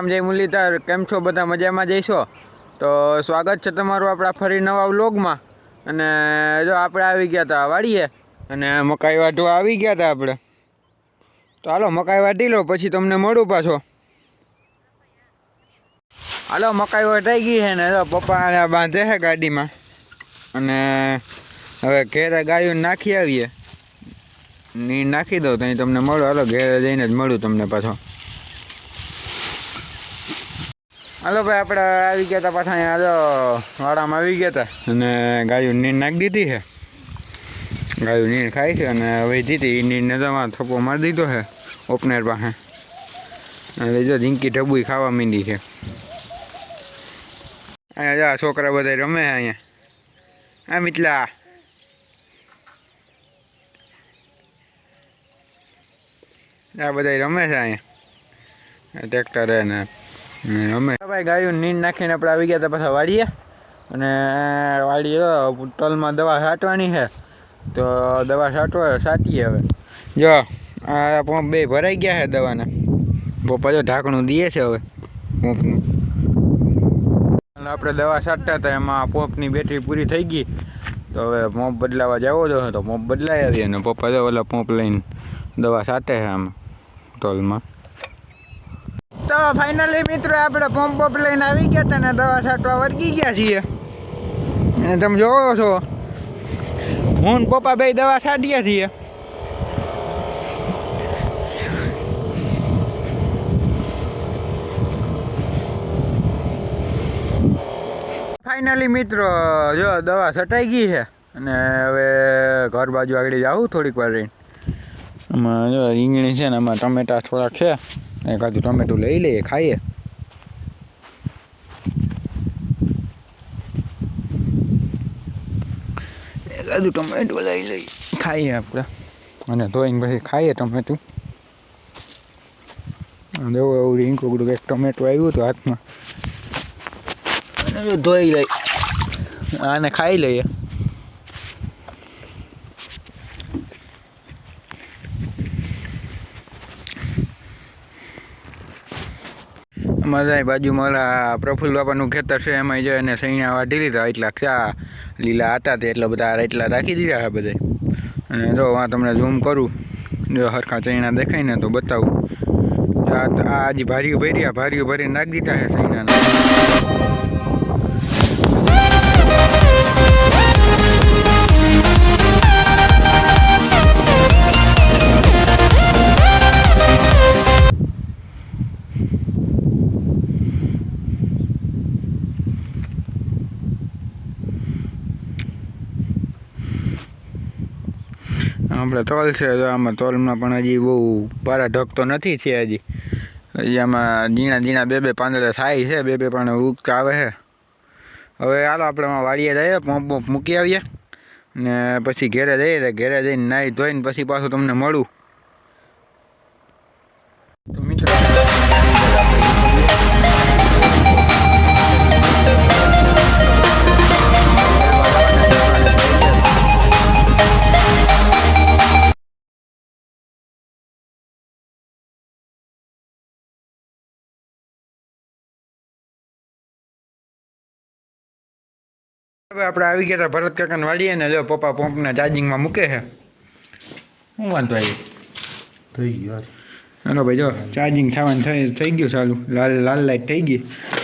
રામ જય મુરલીધર, કેમ છો બધા? મજામાં જઈશો? તો સ્વાગત છે તમારું આપણા ફરી નવા વ્લોગમાં. અને જો આપણે આવી ગયા હતા વાડીએ, અને મકાઈ વાઢવા આવી ગયા હતા આપણે. તો હાલો, મકાઈ વાઢી લો, પછી તમને મળું પાછો. હાલો, મકાઈ વઢાઈ ગઈ છે ને, જો પપ્પા બાંધે છે ગાડીમાં. અને હવે ઘેરે ગાયું નાખી આવીએ. ની નાખી દઉં તો તમને મળું. હાલો, ઘેરે જઈને જ મળું તમને પાછો. હાલો ભાઈ, આપણે આવી ગયા હતા પાછા અહીંયા. જો, વાડામાં આવી ગયા હતા અને ગાયું નીંદ નાખી દીધી છે. ગાયું નીંદ ખાય છે અને હવે જીતી. નીંદને નીરને તો આમાં થપ્પો મારી દીધો છે, ઓપનર પાસે. અને જો, ઝીંકી ઢબુઈ ખાવા માંડી છે. અહીંયા જા છોકરા બધા રમે છે અહીંયા. આ મિતલા. આ બધા રમે છે અહીંયા. ટ્રેક્ટર ને. અમે ભાઈ ગાયું નીંદ નાખીને આપણે આવી ગયા હતા પાછા વાડીએ. અને વાડીએ તલમાં દવા છાંટવાની છે. તો દવા છાંટવા છાંટીએ હવે. જો, આ પંપ બે ભરાઈ ગયા છે દવાના. પપ્પા જો ઢાંકણું દે છે હવે. પંપનું. આપણે દવા છાંટતા હતા, એમાં પંપની બેટરી પૂરી થઈ ગઈ. તો હવે પંપ બદલાવા જવો જો તો પંપ બદલાઈ આવીએ અને પપ્પા જો ઓલા પંપ લઈને દવા છાંટે છે આમ તલમાં તો ફાઇનલી મિત્રો આપણે પંપ પંપ લઈને આવી ગયા હતા ને દવા છાંટવા વળગી ગયા છીએ. અને તમે જોવો છો. હું પપ્પા બે દવા છાંટ્યા છીએ. ફાઇનલી મિત્રો, જો દવા છટાઈ ગઈ છે. અને હવે ઘર બાજુ આગળ જાઉં થોડીક વાર રહીને. આમાં જો રીંગણી છે ને આમાં ટમેટા થોડાક છે. એકાદું ટમેટું લઈ લઈએ, ખાઈએ. એકાદું ટમેટું લઈ લઈએ, ખાઈએ આપણે. અને ધોઈને પછી ખાઈએ ટમેટું. દેવું એવું રીંકુકડું કંઈક ટમેટું આવ્યું હતું હાથમાં. ધોઈ લઈ આને ખાઈ લઈએ. અમારા બાજુમાં ઓલા પ્રફુલ્લ બાપાનું ખેતર છે એમાં જો એને સૈણા વાઢી લીધા, એટલા ચા લીલા હતા તે, એટલા બધા એટલા રાખી દીધા છે બધે. અને જો આ તમને ઝૂમ કરું, જો હરખા ચૈણા દેખાય ને તો બતાવું. આ આ હજી ભારીઓ ભરી આ ભારીઓ ભરીને નાખી દીધા છે સૈણાના આપણે તોલ છે, તો આમાં તોલમાં પણ હજી બહુ પારા ઢકતો નથી છે હજી. હજી આમાં ઝીણા ઝીણા બે બે પાંદડા થાય છે, બે બે પણ ઉગતા આવે છે. હવે હાલો આપણે વાડીએ જઈએ, પંપ પંપ મૂકી આવીએ. ને પછી ઘેરે જઈએ ઘેરે જઈને નાહી ધોઈને પછી પાછું તમને મળું. હવે આપણે આવી ગયા હતા ભરત કાકાને વાળીએ ને જો પપ્પા પંપના ચાર્જિંગમાં મૂકે છે. શું વાંધો આવી થઈ ગયો હલો. ભાઈ જો ચાર્જિંગ થવાનું થઈ થઈ ગયું ચાલુ. લાલ લાલ લાઇટ થઈ ગઈ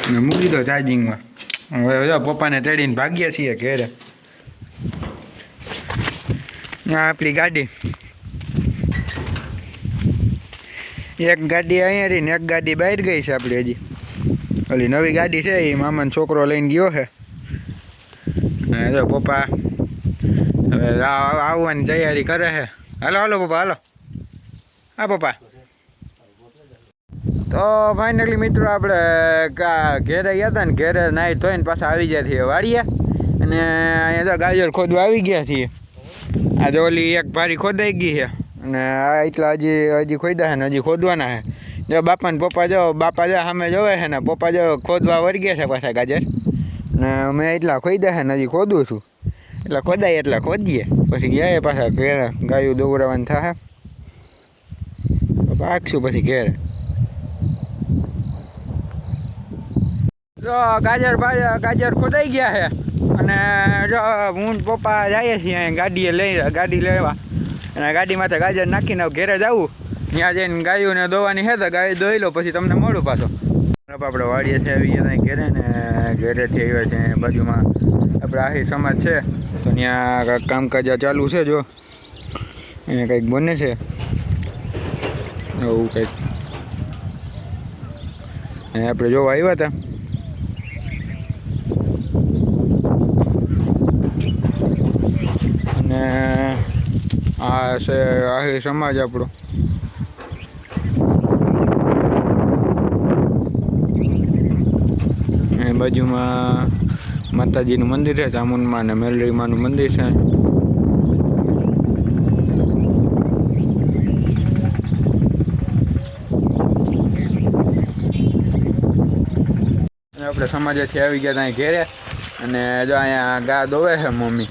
અને મૂકી દો ચાર્જિંગમાં. હવે જો પપ્પાને તેડીને ભાગ્યા છીએ ઘેરે. આ આપણી ગાડી. એક ગાડી અહીંયા રહી ને એક ગાડી બહાર ગઈ છે આપણી હજી. ઓલી નવી ગાડી છે એ મામાનો છોકરો લઈને ગયો છે. જો પપ્પા હવે આવવાની તૈયારી કરે છે. હાલો હાલો પપ્પા, હાલો. હા, પપ્પા. તો ફાઇનલી મિત્રો આપણે ઘેરે ગયા હતા ને, ઘેરે નાહી ધોઈને પાછા આવી ગયા છીએ વાડીએ. અને અહીંયા તો ગાજર ખોદવા આવી ગયા છીએ. આ જો ઓલી એક ભારી ખોદાઈ ગઈ છે. અને આ એટલા હજી હજી ખોદ્યા છે ને હજી ખોદવાના છે. જો બાપા ને પપ્પા જો, બાપા જો સામે જોવે છે ને, પપ્પા જો ખોદવા વર્ગે છે પાછા ગાજર. ને મેં એટલા ખોદ્યા છે ને ખોદું છું. એટલે ખોદાય એટલે ખોદીએ. પછી ગયા પાછા ઘેર, ગાયું દોવરાવાનું થાય પાકશું પછી ઘેરે. જો ગાજર ગાજર ખોદાઈ ગયા છે અને જો હું પપ્પા જઈએ છીએ ગાડીએ લઈ, ગાડી લેવા અને ગાડીમાંથી ગાજર નાખીને ઘેરે જવું. ત્યાં જઈને ગાયોને દોવાની છે તો ગાય દોઈ લો, પછી તમને મળું પાછો. આપણે વાડીએ છે આવી ગયા ઘેરે ને ઘેરેથી આવ્યા છે બાજુમાં આપણે આહી સમાજ છે. તો ત્યાં કામકાજ ચાલુ છે, જો. અહીંયા કંઈક બને છે. એવું કંઈક. અહીંયા આપણે જોવા આવ્યા હતા. અને આ છે આહી સમાજ આપણો. બાજુમાં માતાજીનું મંદિર છે, ચામુંડમાં અને મેલરીમાનું મંદિર છે. આપણે સમાજેથી આવી ગયા ત્યાં ઘેરે, અને જો અહીંયા ગા દોવે છે મમ્મી.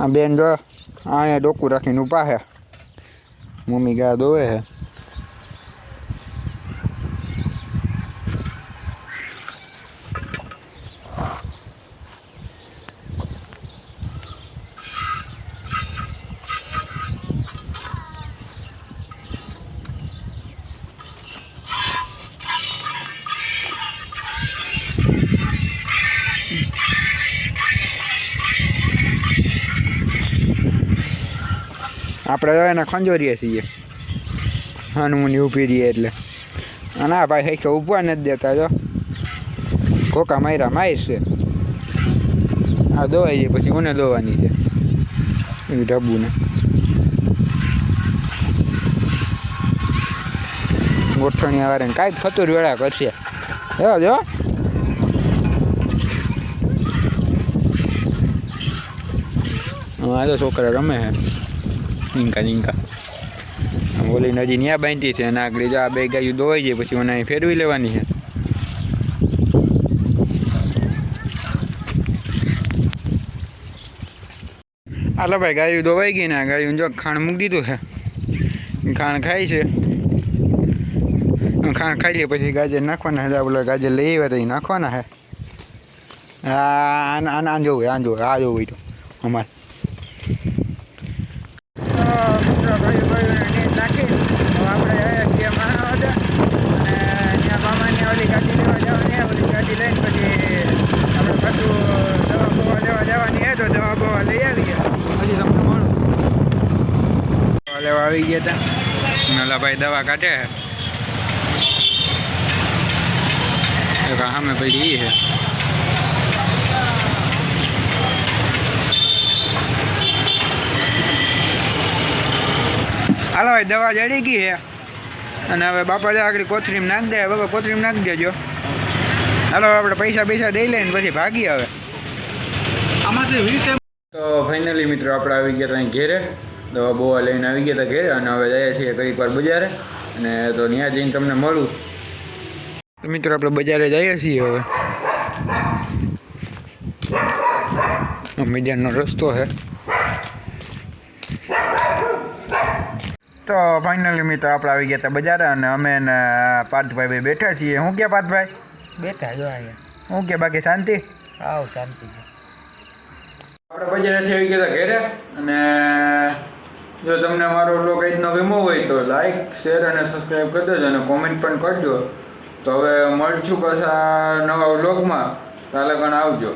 આ બેન જો અહીંયા ડોકું રાખીને ઊભા છે. મમ્મી ગા દોવે છે. આપણે તો એને ખંજોરીએ છીએ. હનુમાની ઊભી રહીએ એટલે. અને આ ભાઈ હૈકે ઊભવા નથી દેતા, જો. કોકા માર્યા મારશે આ દોવાઈ જાય, પછી કોને દોવાની છે? એવી ઢબુને. ગોઠવણી વારે કાંઈક ફતુર વેળા કરશે. જો જો. હા તો છોકરા રમે છે. ઇન્કા ઇન્કા ઓલી નજી ન્યા બાંધી છે અને આગળ જો આ બે ગાયું દોવાઈ જાય પછી મને ફેરવી લેવાની છે. હાલો ભાઈ, ગાયું દોવાઈ ગઈ ને આ ગાયું જો ખાણ મૂકી દીધું છે. ખાણ ખાય છે. ખાણ ખાઈ લે પછી ગાજર નાખવાના છે. આપણે ગાજર લઈ આવ્યા તો એ નાખવાના છે. આ આને જોવું, આ જોવું આ જોવું અમારે મિત્રો ભાઈ ભાઈ નાખી હવે આપણે આવ્યા છીએ માણાવદર અને ત્યાં મામાની ઓલી ગાડી લેવા જવાની ઓલી ગાડી લઈને પછી આપણે પાછું દવા બવા લેવા જવાની હે તો દવા બવા લઈ આવીએ પછી તમને મળું દવા લેવા આવી ગયા હતા નાલાભાઈ દવા કાઢે સામે પડી છે હાલો ભાઈ દવા જડી ગઈ છે અને હવે બાપા જા આગળ કોથરીમ નાખી દે બાપા કોથરીમ નાખી દેજો. હાલો આપણે પૈસા પૈસા દઈ લઈને પછી ભાગી આમાંથી વીસ તો ફાઇનલી મિત્રો આપણે આવી ગયા ત્યાં ઘેરે. દવા બોવા લઈને આવી ગયા હતા ઘેર અને હવે જઈએ છીએ કંઈક વાર બજારે અને તો ત્યાં જઈને તમને મળું. મિત્રો આપણે બજારે જઈએ છીએ હવે. આ રસ્તો છે. તો ફાઇનલી મિત્રો આપણે આવી ગયા હતા બજારે અને અમે ને પાર્થભાઈ ભાઈ બેઠા છીએ. હું કે પાર્થભાઈ? બેઠા જો અહીંયા. હું કે બાકી શાંતિ? આવ શાંતિ છે. આપણે બજારેથી આવી ગયા હતા ઘેરે અને જો તમને મારો બ્લોગ આજનો ગમ્યો હોય તો લાઈક શેર અને સબસ્ક્રાઈબ કરી દેજો અને કોમેન્ટ પણ કરજો. તો હવે મળશું પાછા નવા વ્લોગમાં તાલે પણ આવજો.